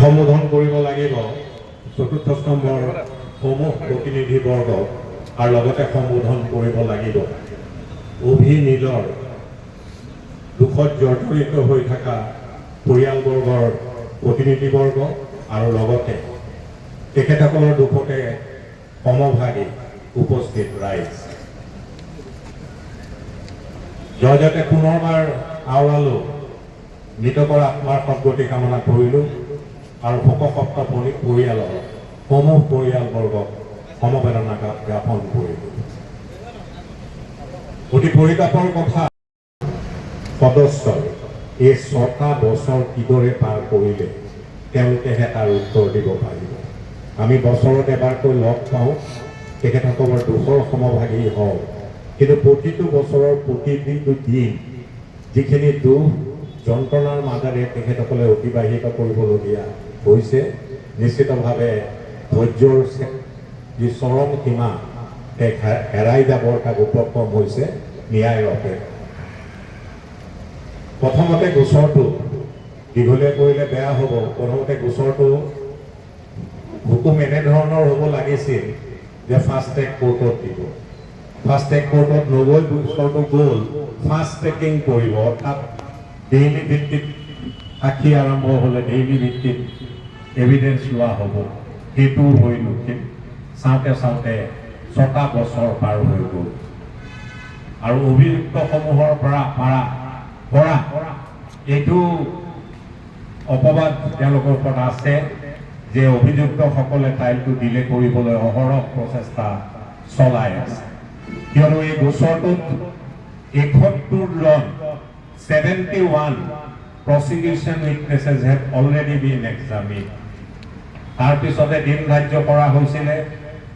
সম্বোধন কৰিব লাগিব। চতুৰ্থ স্তম্ভৰ সমূহ প্ৰতিনিধিবৰ্গক আৰু লগতে সম্বোধন কৰিব লাগিব। অভিনীলৰ দুখত জৰ্জৰিত হৈ থকা পৰিয়ালবৰ্গৰ প্ৰতিনিধিবৰ্গ আৰু লগতে তেখেতসকলৰ দুখতে সমভাগী উপস্থিত ৰাইজ। জয়জতে পুনৰবাৰ আওৰালো, মৃতকৰ আত্মাৰ সদ্গতি কামনা কৰিলোঁ। আৰু শোকসপ্ত পৰি পৰিয়ালৰ সমূহ পৰিয়ালবৰ্গক সমবেদনা জ্ঞা- জ্ঞাপন কৰিলোঁ অতি পৰিতাপৰ কথা সদস্যৰ এই ছটা বছৰ কিদৰে পাৰ কৰিলে তেওঁলোকেহে তাৰ উত্তৰ দিব পাৰিব। আমি বছৰত এবাৰকৈ লগ পাওঁ তেখেতসকলৰ দুখৰ সমভাগী হওঁ। কিন্তু প্ৰতিটো বছৰৰ প্ৰতিটো দিন যিখিনি দুখ যন্ত্ৰণাৰ মাজেৰে তেখেতসকলে অতিবাহিত কৰিবলগীয়া হৈছে, নিশ্চিতভাৱে ধৈৰ্যৰ যি চৰম সীমা এক হেৰাই যাবৰ তাক উপক্ৰম হৈছে ন্যায়ৰ অপেক্ষা। প্ৰথমতে গোচৰটো দীঘলীয়া কৰিলে বেয়া হ'ব। প্ৰথমতে গোচৰটো হুকুম এনেধৰণৰ হ'ব লাগিছিল যে ফাষ্ট ট্ৰেক কোৰ্টত দিব। ফাষ্ট ট্ৰেক কোৰ্টত নগৈ গোচৰটো গ'ল ফাষ্ট ট্ৰেকিং কৰিব। অৰ্থাৎ ভিত্তিত সাক্ষী আৰম্ভ হ'লে ডেইলি ভিত্তিত এভিডেঞ্চ লোৱা হ'ব। সেইটো হৈ নুঠিল চাওঁতে চাওঁতে ছটা বছৰ পাৰ হৈ গ'ল। আৰু অভিযুক্তসমূহৰ পৰা পাৰা পৰা এইটো অপবাদ তেওঁলোকৰ ওপৰত আছে যে অভিযুক্তসকলে টাইলটো ডিলে কৰিবলৈ অহৰহ প্ৰচেষ্টা চলাই আছে। কিয়নো এই গোচৰটোত এসত্তৰ জন seventy one prosecution witnesses have already been examine তাৰপিছতে দিন ধাৰ্য কৰা হৈছিলে,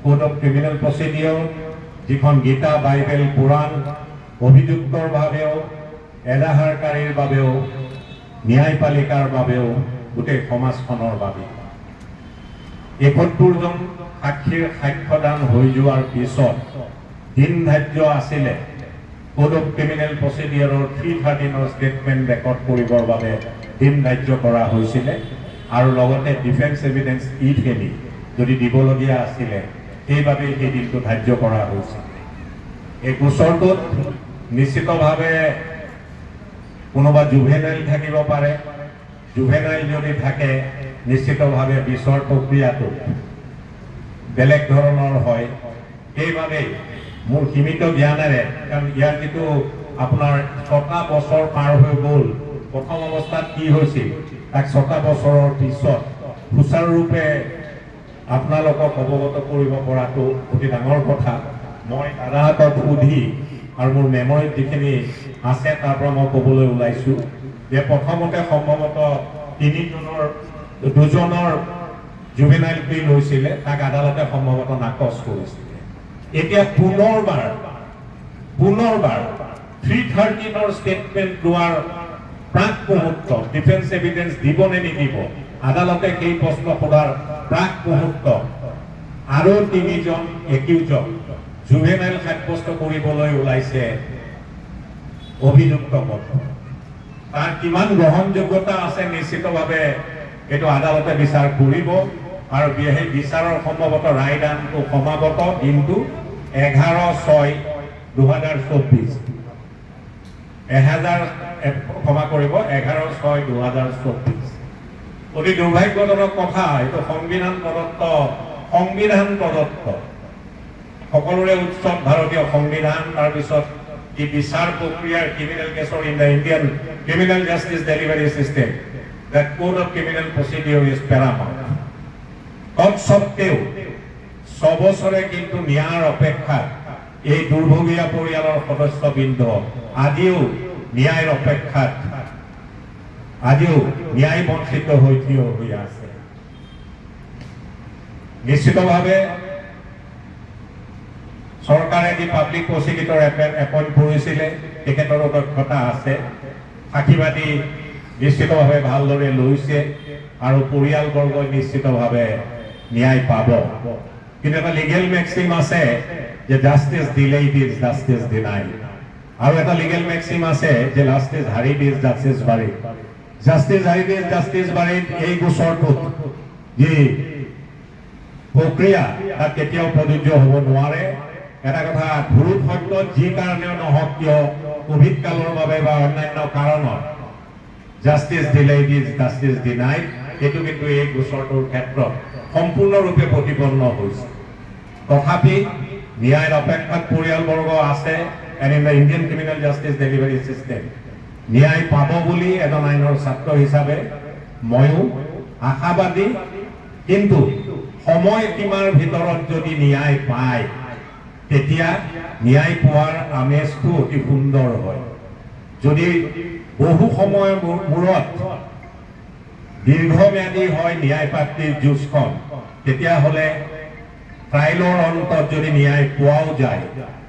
কোড অফ ক্ৰিমিনেল প্ৰচিডিঅৰ, যিখন গীতা, বাইবেল পুৰাণ অভিযুক্তৰ বাবেও, এজাহাৰকাৰীৰ বাবেও, ন্যায়পালিকাৰ বাবেও, গোটেই সমাজখনৰ বাবে এসত্তৰজন সাক্ষীৰ সাক্ষ্যদান হৈ যোৱাৰ পিছত দিন ধাৰ্য আছিলে। কোড অফ ক্ৰিমিনেল প্ৰচিডিঅৰৰ থ্ৰী থাৰ্টিনৰ ষ্টেটমেণ্ট ৰেকৰ্ড কৰিবৰ বাবে দিন ধাৰ্য কৰা হৈছিলে আৰু লগতে ডিফেন্স এভিডেন্স ইফ এনি যদি দিবলগীয়া আছিলে, সেইবাবেই সেই দিনটো ধাৰ্য কৰা হৈছিল। এই গোচৰটোত নিশ্চিতভাৱে কোনোবা জুভেনাইল থাকিব পাৰে। জুভেনাইল যদি থাকে, নিশ্চিতভাৱে বিচাৰ প্ৰক্ৰিয়াটো বেলেগ ধৰণৰ হয়। সেইবাবেই মোৰ সীমিত জ্ঞানেৰে কাৰণ ইয়াৰ যিটো আপোনাৰ ছটা বছৰ পাৰ হৈ গ'ল প্ৰথম অৱস্থাত কি হৈছিল? তাক ছটা বছৰৰ পিছত সুচাৰুৰূপে আপোনালোকক অৱগত কৰিব পৰাটো অতি ডাঙৰ কথা। মই দাদাহঁতক সুধি আৰু মোৰ মেমৰিত যিখিনি আছে তাৰ পৰা মই ক'বলৈ ওলাইছোঁ যে প্ৰথমতে সম্ভৱতঃ তিনিজনৰ দুজনৰ জুভেনাইল প্লি লৈছিলে তাক আদালতে সম্ভৱতঃ নাকচ কৰিছিলে। এতিয়া পুনৰবাৰ পুনৰবাৰ থ্ৰী থাৰ্টিনৰ ষ্টেটমেণ্ট লোৱাৰ প্ৰাক মুহূৰ্তত ডিফেন্স এভিডেন্স দিব নে নিদিব। আদালতে সেই প্ৰশ্ন সোধাৰ প্ৰাক মুহূৰ্তত আৰু তিনিজন একিউজক জুভেনাইল সাব্যস্ত কৰিবলৈ ওলাইছে অভিযুক্ত পদ তাৰ কিমান গ্ৰহণযোগ্যতা আছে নিশ্চিতভাৱে এইটো আদালতে বিচাৰ কৰিব আৰু সেই বিচাৰৰ সম্ভৱতঃ ৰায়দানটো সমাগত দিনটো এঘাৰ ছয়, দুহেজাৰ চৌব্বিছ। এহেজাৰ, এ- ক্ষমা কৰিব এঘাৰ ছয়, দুহেজাৰ চৌব্বিছ। অতি দুৰ্ভাগ্যজনক কথা, এইটো সংবিধান প্ৰদত্ত সংবিধান প্ৰদত্ত। সকলোৰে উৎসৱ ভাৰতীয় সংবিধান তাৰপিছত ই বিচাৰ প্ৰক্ৰিয়াৰ criminal কেছৰ in the Indian criminal justice delivery system the code of criminal procedure is paramount তৎসত্বেও ছবছৰে কিন্তু ন্যায়ৰ অপেক্ষাত এই দুৰ্ভগীয়া পৰিয়ালৰ সদস্যবৃন্দ আজিও ন্যায়ৰ অপেক্ষাত, আজিও ন্যায় বঞ্চিত হৈ থিয় হৈ আছে। নিশ্চিতভাৱে চৰকাৰে যি পাব্লিক প্ৰচিকিউটৰ এপইণ্ট কৰিছিলে, তেখেতৰো দক্ষতা আছে। সাক্ষীবাদী নিশ্চিতভাৱে ভালদৰে লৈছে আৰু পৰিয়ালবৰ্গই নিশ্চিতভাৱে ন্যায় পাব। কিন্তু এটা লিগেল মেক্সিম আছে যে justice delayed is justice denied আৰু এটা লিগেল মেক্সিম আছে যে justice hurried is justice buried justice হাইবিজ justice buried এই গোচৰটোত যি প্ৰক্ৰিয়া তাত কেতিয়াও প্ৰযোজ্য হ'ব নোৱাৰে। এটা কথা ধুৰুপ সত্য যি কাৰণেও নহওক কিয়, কোভিড কালৰ বাবে বা অন্যান্য কাৰণত justice delayed is justice denied সেইটো কিন্তু এই গোচৰটোৰ ক্ষেত্ৰত সম্পূৰ্ণৰূপে প্ৰতিপন্ন হৈছে। তথাপি ন্যায়ৰ অপেক্ষাত পৰিয়ালবৰ্গ আছে and in the Indian criminal justice delivery system ন্যায় পাব বুলি এজন আইনৰ ছাত্ৰ হিচাপে ময়ো আশাবাদী, কিন্তু সময় সীমাৰ ভিতৰত যদি ন্যায় পায়, তেতিয়া ন্যায় পোৱাৰ আমেজটো অতি সুন্দৰ হয়। যদি বহু সময়ৰ মূৰত দীৰ্ঘম্যাদী হয় ন্যায় প্ৰাপ্তিৰ যুঁজখন। তেতিয়াহ'লে ট্ৰাইলৰ অন্তত যদি ন্যায় পোৱাও যায়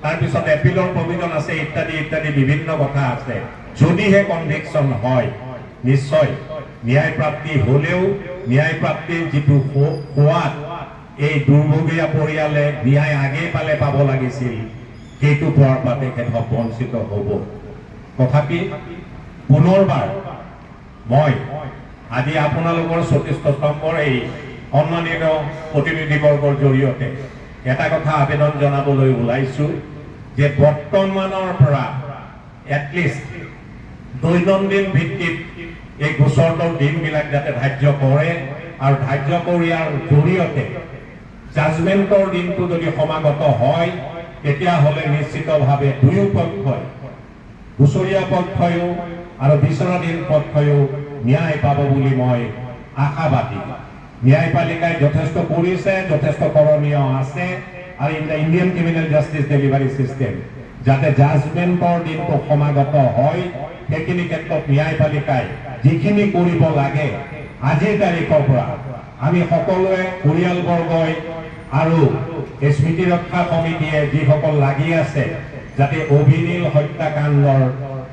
তাৰপিছত এপিলৰ প্ৰভিজন আছে, ইত্যাদি ইত্যাদি বিভিন্ন কথা আছে। যদিহে কনভিকশ্যন হয়, নিশ্চয় ন্যায় প্ৰাপ্তি হ'লেও ন্যায় প্ৰাপ্তিৰ যিটো সোৱাদ, এই দুৰ্ভগীয়া পৰিয়ালে ন্যায় আগেয়ে পালে পাব লাগিছিল, সেইটো পোৱাৰ তেখেতক বঞ্চিত হ'ব। তথাপি পুনৰবাৰ মই আজি আপোনালোকৰ চৌত্ৰিছ স্তম্ভৰ এই সন্মানিত প্ৰতিনিধিবৰ্গৰ জৰিয়তে এটা কথা আবেদন জনাবলৈ ওলাইছো যে বৰ্তমানৰ পৰা এটলিষ্ট দৈনন্দিন ভিত্তিত এই গোচৰটোৰ দিনবিলাক যাতে ধাৰ্য কৰে আৰু ধাৰ্য কৰিয়াৰ জৰিয়তে জাজমেণ্টৰ দিনটো যদি সমাগত হয়, তেতিয়াহ'লে নিশ্চিতভাৱে দুয়ো পক্ষই হুঁচৰীয়া পক্ষইও আৰু বিচৰাধীন পক্ষইও ন্যায় পাব বুলি মই আশাবাদী ন্যায়পালিকাই যথেষ্ট কৰিছে যথেষ্ট কৰণীয় আছে আৰু in the Indian criminal justice delivery system যাতে জাজমেণ্টৰ দিনটো সমাগত হয়, সেইখিনি ক্ষেত্ৰত ন্যায়পালিকাই যিখিনি কৰিব লাগে, আজিৰ তাৰিখৰ পৰা আমি সকলোৱে পৰিয়ালবৰ্গই আৰু স্মৃতি ৰক্ষা সমিতিয়ে যিসকল লাগি আছে, যাতে অভিনীল হত্যাকাণ্ডৰ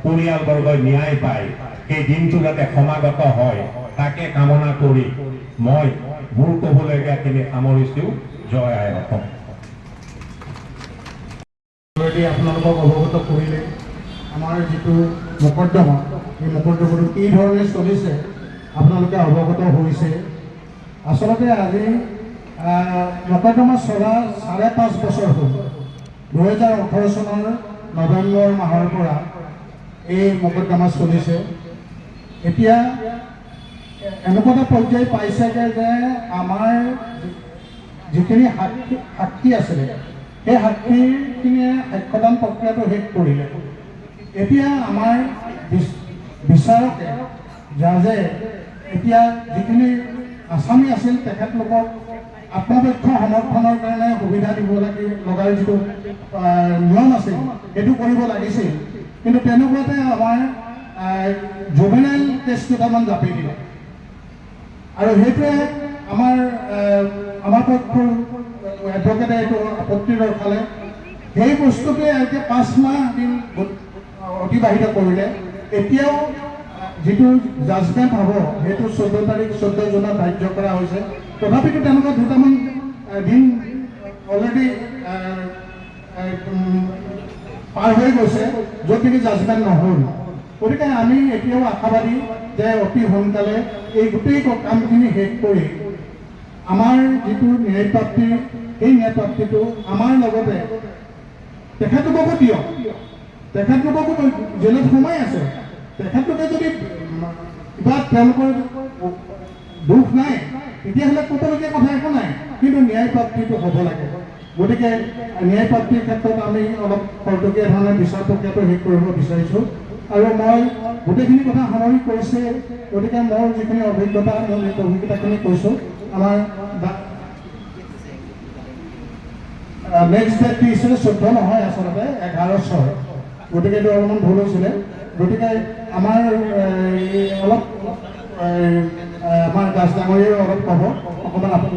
পৰিয়ালবৰ্গই ন্যায় পায় সেই দিনটো যাতে সমাগত হয় তাকে কামনা কৰি মই মোৰ ক'বলগীয়াখিনি সামৰিছোঁ। জয় আই অসম। আপোনালোকক অৱগত কৰিলে আমাৰ যিটো মোকদ্দমা এই মোকদ্দমাটো কি ধৰণে চলিছে আপোনালোকে অৱগত হৈছে। আচলতে আজি আহ, মোকদ্দমা চলা চাৰে পাঁচ বছৰ হ'ল। দুহেজাৰ ওঠৰ চনৰ নৱেম্বৰ মাহৰ পৰা এই মোকদ্দমা চলিছে। এতিয়া এনেকুৱা এটা পৰ্যায় পাইছেগৈ যে আমাৰ যিখিনি সাক্ষী সাক্ষী আছিলে, সেই সাক্ষীখিনিয়ে সাক্ষ্যদান প্ৰক্ৰিয়াটো শেষ কৰিলে। এতিয়া আমাৰ বিচ- বিচাৰকে জাজে এতিয়া যিখিনি আসামী আছিল, তেখেতলোকক আত্মপক্ষ সমৰ্থনৰ কাৰণে সুবিধা দিব লাগে লগাৰ যিটো নিয়ম আছিল, সেইটো কৰিব লাগিছিল। কিন্তু তেনেকুৱাতে আমাৰ জুভেনাইল কেছ কেইটামান জাপি দিলে আৰু সেইটোৱে আমাৰ আমাৰ পক্ষৰ এডভকেটে এইটো আপত্তি ৰখালে সেই বস্তুটোৱে এতিয়া পাঁচ মাহ দিন অতিবাহিত কৰিলে, এতিয়াও যিটো জাজমেণ্ট হ'ব, সেইটো চৈধ্য তাৰিখ, চৈধ্য জুনত ধাৰ্য কৰা হৈছে। তথাপিতো তেনেকুৱা দুটামান দিন অলৰেডি পাৰ হৈ গৈছে য'ত নেকি জাজমেণ্ট নহ'ল। গতিকে আমি এতিয়াও আশাবাদী যে অতি সোনকালে এই গোটেই কামখিনি শেষ কৰি আমাৰ যিটো ন্যায়প্ৰাপ্তি সেই ন্যায়প্ৰাপ্তিটো আমাৰ লগতে তেখেতলোককো দিয়ক। তেখেতলোককো জেলত সোমাই আছে তেখেতলোকে যদি কিবা তেওঁলোকৰ দুখ নাই তেতিয়াহ'লে ক'বলগীয়া কথা একো নাই কিন্তু ন্যায়প্ৰাপ্তিটো হ'ব লাগে। গতিকে ন্যায়প্ৰাপ্তিৰ ক্ষেত্ৰত আমি অলপ খৰতকীয়া ধৰণে বিচাৰ প্ৰক্ৰিয়াটো শেষ কৰিব বিচাৰিছোঁ। আৰু মই গোটেইখিনি কথা সামৰি কৈছে গতিকে মোৰ যিখিনি অভিজ্ঞতা মোৰ সেই অভিজ্ঞতাখিনি কৈছোঁ আমাৰ নেক্সট ডেটটো হৈছিলে চৈধ্য নহয় আচলতে এঘাৰ ছয়। গতিকে এইটো অলপমান ভুল হৈছিলে। গতিকে আমাৰ এই, অলপ এই, আমাৰ দাস ডাঙৰীয়াও অলপ ক'ব অকণমান আপুনি